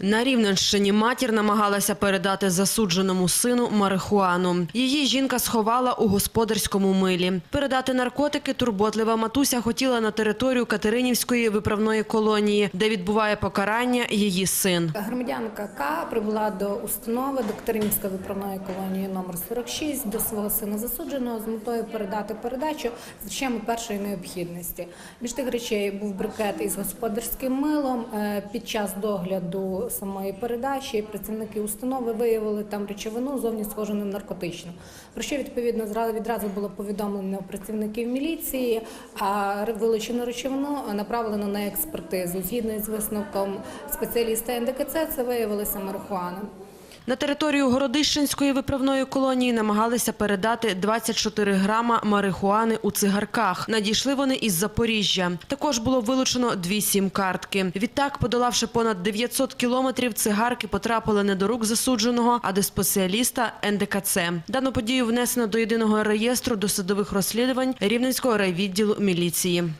На Рівненщині матір намагалася передати засудженому сину марихуану. Її жінка сховала у господарському милі. Передати наркотики турботлива матуся хотіла на територію Катеринівської виправної колонії, де відбуває покарання її син. Громадянка К прибула до установи до Катеринівської виправної колонії номер 46 до свого сина засудженого з метою передати передачу з речами першої необхідності. Між тих речей був брикет із господарським милом. Е, Під час догляду самої передачі працівники установи виявили там речовину зовні схожу на наркотичну. Про що відповідно відразу було повідомлено працівників міліції, а вилучену речовину направлено на експертизу. Згідно з висновком спеціаліста НДКЦ, це виявилося марихуана. На територію Городищенської виправної колонії намагалися передати 24 грама марихуани у цигарках. Надійшли вони із Запоріжжя. Також було вилучено дві сім-картки. Відтак, подолавши понад 900 кілометрів, цигарки потрапили не до рук засудженого, а до спеціаліста НДКЦ. Дану подію внесено до єдиного реєстру досудових розслідувань Рівненського райвідділу міліції.